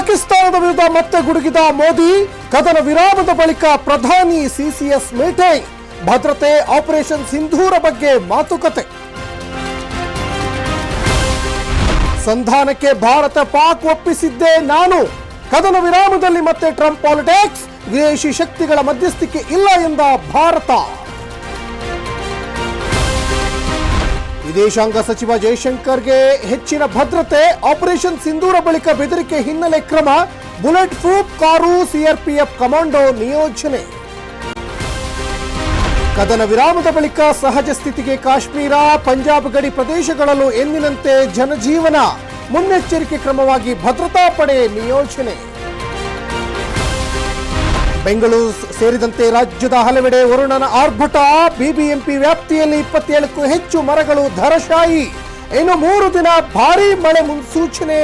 ಪಾಕಿಸ್ತಾನದ ವಿರುದ್ಧ ಮತ್ತೆ ಗುಡುಗಿದ ಮೋದಿ, ಕದನ ವಿರಾಮದ ಬಳಿಕ ಪ್ರಧಾನಿ ಸಿಸಿಎಸ್ ಮೀಟಿಂಗ್ ಭದ್ರತೆ ಆಪರೇಷನ್ ಸಿಂಧೂರ ಬಗ್ಗೆ ಮಾತುಕತೆ. ಸಂಧಾನಕ್ಕೆ ಭಾರತ ಪಾಕ್ ಒಪ್ಪಿಸಿದ್ದೆ ನಾನು. ಕದನ ವಿರಾಮದಲ್ಲಿ ಮತ್ತೆ ಟ್ರಂಪ್ ಪಾಲಿಟಿಕ್ಸ್, ವಿದೇಶಿ ಶಕ್ತಿಗಳ ಮಧ್ಯಸ್ಥಿಕೆ ಇಲ್ಲ ಎಂದ ಭಾರತ. ವಿದೇಶಾಂಗ ಸಚಿವ ಜಯಶಂಕರ್ಗೆ ಹೆಚ್ಚಿನ ಭದ್ರತೆ, ಆಪರೇಷನ್ ಸಿಂಧೂರ ಬಳಿಕ ಬೆದರಿಕೆ ಹಿನ್ನೆಲೆ ಕ್ರಮ, bullet proof car CRPF commando ನಿಯೋಜನೆ. ಕದನ ವಿರಾಮದ ಬಳಿಕ ಸಹಜ ಸ್ಥಿತಿಗೆ ಕಾಶ್ಮೀರ, ಪಂಜಾಬ್ ಗಡಿ ಪ್ರದೇಶಗಳಲ್ಲೂ ಎಂದಿನಂತೆ ಜನಜೀವನ. ಮುನ್ನೆಚ್ಚರಿಕೆ ಕ್ರಮವಾಗಿ ಭದ್ರತಾ ಪಡೆ ನಿಯೋಜನೆ. ಬೆಂಗಳೂರು ಸೇರಿದಂತೆ ರಾಜ್ಯದ ಹಲವೆಡೆ ವರುಣನ ಆರ್ಭಟ. ಬಿಬಿಎಂಪಿ ವ್ಯಾಪ್ತಿಯಲ್ಲಿ ಇಪ್ಪತ್ತೇಳಕ್ಕೂ ಹೆಚ್ಚು ಮರಗಳು ಧರಶಾಯಿ. ಇನ್ನು ಮೂರು ದಿನ ಭಾರೀ ಮಳೆ ಮುನ್ಸೂಚನೆ.